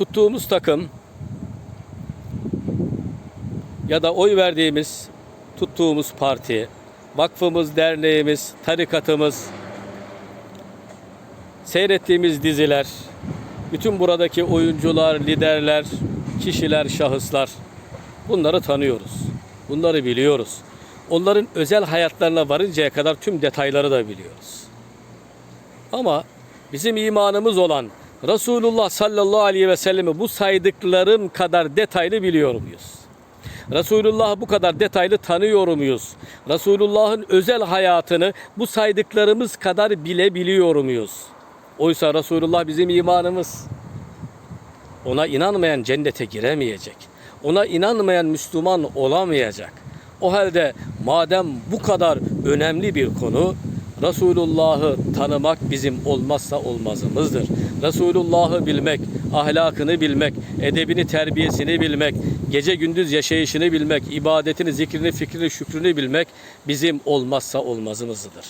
tuttuğumuz takım ya da oy verdiğimiz, tuttuğumuz parti, vakfımız, derneğimiz, tarikatımız, seyrettiğimiz diziler, bütün buradaki oyuncular, liderler, kişiler, şahıslar bunları tanıyoruz. Bunları biliyoruz. Onların özel hayatlarına varıncaya kadar tüm detayları da biliyoruz. Ama bizim imanımız olan Resulullah sallallahu aleyhi ve sellemi bu saydıklarım kadar detaylı biliyor muyuz? Resulullah'ı bu kadar detaylı tanıyor muyuz? Resulullah'ın özel hayatını bu saydıklarımız kadar bilebiliyor muyuz? Oysa Resulullah bizim imanımız. Ona inanmayan cennete giremeyecek. Ona inanmayan Müslüman olamayacak. O halde madem bu kadar önemli bir konu, Resulullah'ı tanımak bizim olmazsa olmazımızdır. Resulullah'ı bilmek, ahlakını bilmek, edebini, terbiyesini bilmek, gece gündüz yaşayışını bilmek, ibadetini, zikrini, fikrini, şükrünü bilmek bizim olmazsa olmazımızdır.